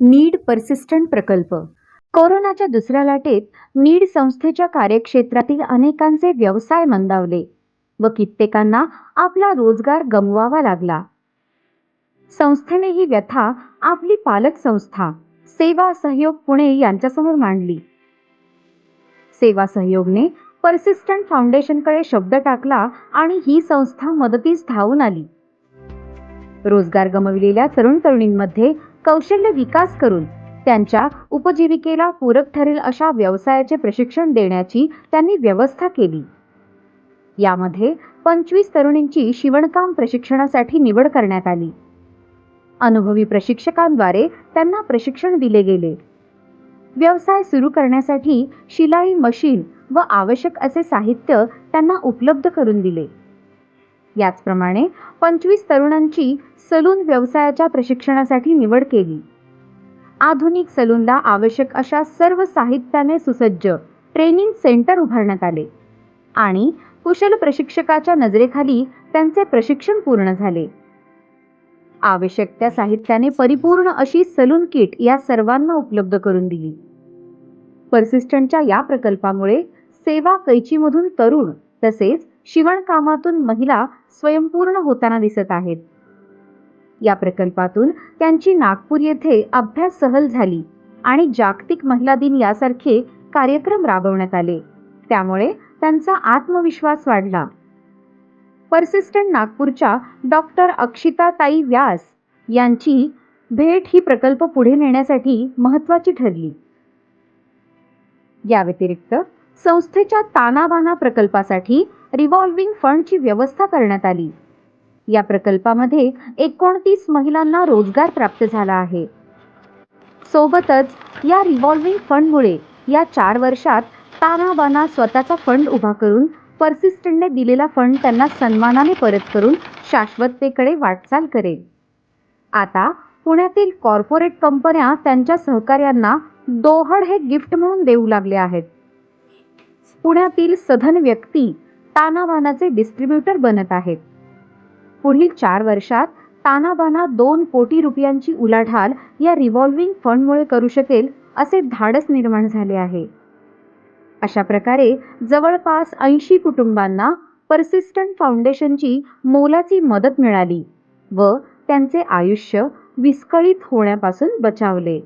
Need persistent प्रकल्प. कोरोनाच्या दुसऱ्या लाटेत नीड संस्थेच्या कार्यक्षेत्रातील अनेकांचे व्यवसाय मंदावले व कित्येकांना आपला रोजगार गमवावा लागला. संस्थेने ही व्यथा आपली पालक संस्था सेवा सहयोग पुणे यांच्यासमोर मांडली. सेवा सहयोगने परसिस्टंट फाउंडेशनकडे शब्द टाकला आणि ही संस्था मदतीस धावून आली. रोजगार गमविलेल्या तरुण तरुणींमध्ये कौशल्य विकास करून त्यांच्या उपजीविकेला पूरक ठरेल अशा व्यवसायाचे प्रशिक्षण देण्याची त्यांनी व्यवस्था केली. यामध्ये पंचवीस तरुणींची शिवणकाम प्रशिक्षणासाठी निवड करण्यात आली. अनुभवी प्रशिक्षकांद्वारे त्यांना प्रशिक्षण दिले गेले. व्यवसाय सुरू करण्यासाठी शिलाई मशीन व आवश्यक असे साहित्य त्यांना उपलब्ध करून दिले. याचप्रमाणे पंचवीस तरुणांची सलून व्यवसायाच्या प्रशिक्षणासाठी निवड केली. आधुनिक सलूनला आवश्यक अशा सर्व साहित्याने सुसज्ज ट्रेनिंग सेंटर उभारण्यात आले आणि कुशल प्रशिक्षकाच्या नजरेखाली त्यांचे प्रशिक्षण पूर्ण झाले. आवश्यक त्या साहित्याने परिपूर्ण अशी सलून किट या सर्वांना उपलब्ध करून दिली. पर्सिस्टंटच्या या प्रकल्पामुळे सेवा कैचीमधून तरुण तसेच शिवणकामातून महिला स्वयंपूर्ण होताना दिसत आहेत. या प्रकल्पातून त्यांची नागपूर येथे अभ्यास सहल झाली आणि जागतिक महिला दिन यासारखे कार्यक्रम राबवण्यात आले. त्यामुळे त्यांचा आत्मविश्वास वाढला. परसिस्टंट नागपूरच्या डॉक्टर अक्षिताताई व्यास यांची भेट ही प्रकल्प पुढे नेण्यासाठी महत्त्वाची ठरली. या व्यतिरिक्त संस्थेच्या तानाबाना प्रकल्पासाठी रिव्हॉल्विंग फंडची व्यवस्था करण्यात आली. या प्रकल्पामध्ये एकोणतीस महिलांना रोजगार प्राप्त झाला आहे. सोबतच या रिव्हॉल्विंग फंडमुळे या चार वर्षात तानाबाना स्वतःचा फंड उभा करून पर्सिस्टंटने दिलेला फंड त्यांना सन्मानाने परत करून शाश्वततेकडे वाटचाल करेल. आता पुण्यातील कॉर्पोरेट कंपन्या त्यांच्या सहकार्यांना दोहड हे गिफ्ट म्हणून देऊ लागले आहेत. पुण्यातील सधन व्यक्ती तानाबानाचे डिस्ट्रीब्युटर बनत आहेत. पुढील चार वर्षात तानाबाना दोन कोटी रुपयांची उलाढाल या रिव्हॉल्विंग फंडमुळे करू शकेल असे धाडस निर्माण झाले आहे. अशा प्रकारे जवळपास ऐंशी कुटुंबांना पर्सिस्टंट फाउंडेशनची मोलाची मदत मिळाली व त्यांचे आयुष्य विस्कळीत होण्यापासून बचावले.